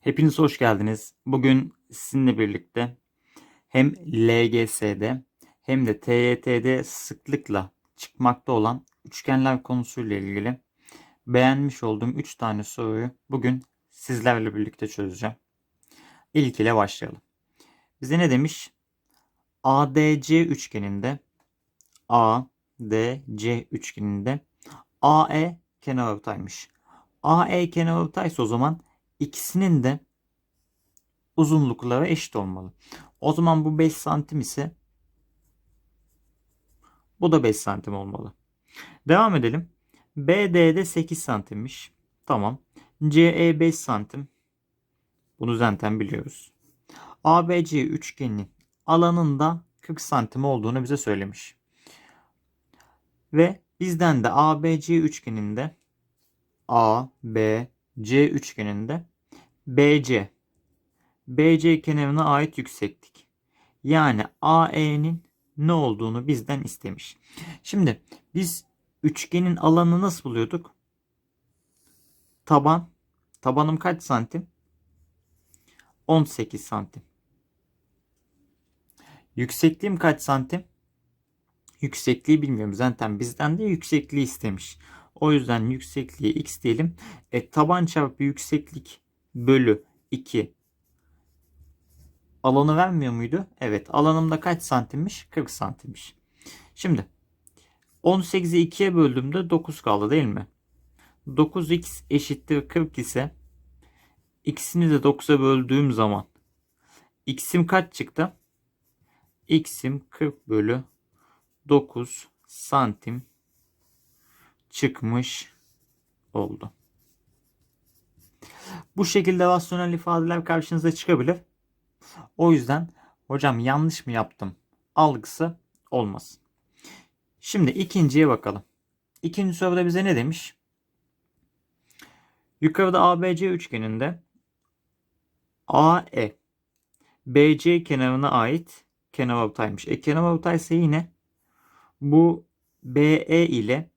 Hepiniz hoş geldiniz. Bugün sizinle birlikte hem LGS'de hem de TYT'de sıklıkla çıkmakta olan üçgenler konusuyla ilgili beğenmiş olduğum 3 tane soruyu bugün sizlerle birlikte çözeceğim. İlk ile başlayalım. Bize ne demiş? ADC üçgeninde ADC üçgeninde AE kenarortaymış. AE kenarortaysa o zaman ikisinin de uzunlukları eşit olmalı. O zaman bu 5 santim ise bu da 5 santim olmalı. Devam edelim. BD'de 8 santimmiş. Tamam. CE 5 santim. Bunu zaten biliyoruz. ABC üçgeninin alanında 40 santim olduğunu bize söylemiş. Ve bizden de ABC üçgeninde A, B, C üçgeninde BC BC kenarına ait yükseklik. Yani AE'nin ne olduğunu bizden istemiş. Şimdi biz üçgenin alanını nasıl buluyorduk? Taban. Tabanım kaç santim? 18 santim. Yüksekliğim kaç santim? Yüksekliği bilmiyorum. Zaten bizden de yüksekliği istemiş. O yüzden yüksekliği x diyelim. E, taban çarpı yükseklik bölü 2 alanı vermiyor muydu? Evet. Alanımda kaç santimmiş? 40 santimmiş. Şimdi 18'i 2'ye böldüğümde 9 kaldı değil mi? 9x eşittir 40 ise x'ini de 9'a böldüğüm zaman x'im kaç çıktı? x'im 40 bölü 9 santim çıkmış oldu. Bu şekilde rasyonel ifadeler karşınıza çıkabilir. O yüzden hocam yanlış mı yaptım algısı olmasın. Şimdi ikinciye bakalım. İkinci soruda bize ne demiş? Yukarıda ABC üçgeninde AE BC kenarına ait kenar ortaymış. E kenar ortaysa yine bu BE ile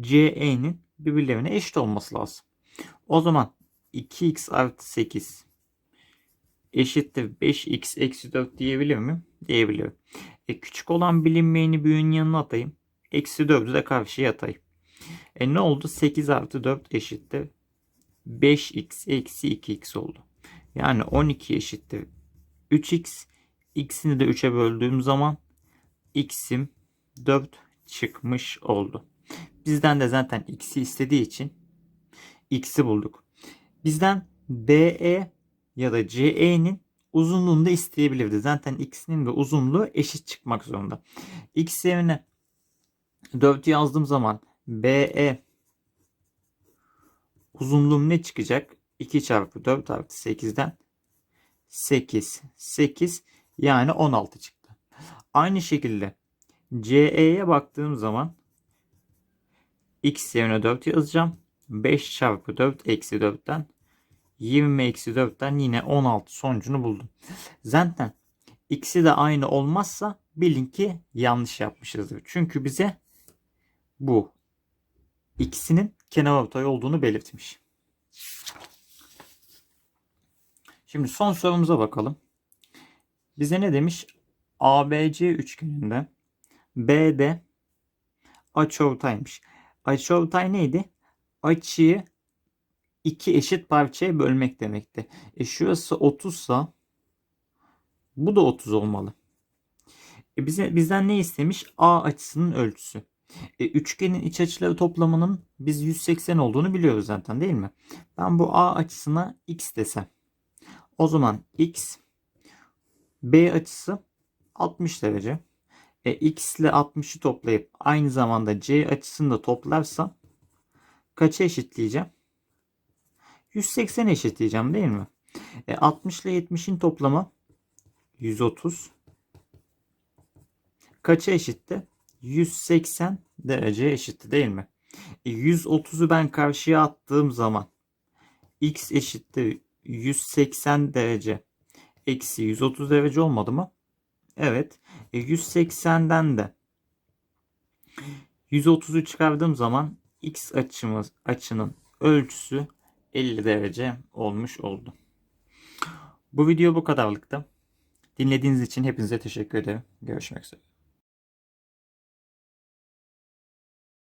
CE'nin birbirlerine eşit olması lazım. O zaman 2x artı 8 eşittir 5x eksi 4 diyebilir miyim? Diyebiliyorum. E, küçük olan bilinmeyeni büyüğün yanına atayım. Eksi 4'ü de karşıya atayım. E ne oldu? 8 artı 4 eşittir 5x eksi 2x oldu. Yani 12 eşittir 3x. X'ini de 3'e böldüğüm zaman x'im 4 çıkmış oldu. Bizden de zaten x'i istediği için x'i bulduk. Bizden BE ya da CE'nin uzunluğunu da isteyebilirdi. Zaten x'inin de uzunluğu eşit çıkmak zorunda. x yerine 4 yazdığım zaman BE uzunluğum ne çıkacak? 2 çarpı 4 artı 8'den 8. 8 yani 16 çıktı. Aynı şekilde CE'ye baktığım zaman x yerine 4 yazacağım. 5 çarpı 4 eksi 4'ten 20 eksi 4'ten yine 16 sonucunu buldum. Zaten x'i de aynı olmazsa bilin ki yanlış yapmışızdır. Çünkü bize bu x'inin kenar ortay olduğunu belirtmiş. Şimdi son sorumuza bakalım. Bize ne demiş? ABC üçgeninde BD açıortaymış. Açıortay neydi? Açıyı iki eşit parçaya bölmek demekti. E şurası 30 sa bu da 30 olmalı. E bize bizden ne istemiş? A açısının ölçüsü. E, üçgenin iç açıları toplamının biz 180 olduğunu biliyoruz zaten değil mi? Ben bu A açısına x desem. O zaman x B açısı 60 derece. E, x ile 60'ı toplayıp aynı zamanda c açısını da toplarsam kaça eşitleyeceğim? 180 eşitleyeceğim değil mi? E, 60 ile 70'in toplamı 130. Kaça eşitti? 180 derece eşitti değil mi? E, 130'u ben karşıya attığım zaman x eşittir 180 derece eksi 130 derece olmadı mı? Evet. E, 180'den de 130'u çıkardığım zaman x açımız açının ölçüsü 50 derece olmuş oldu. Bu video bu kadarlıktı. Dinlediğiniz için hepinize teşekkür ederim. Görüşmek üzere.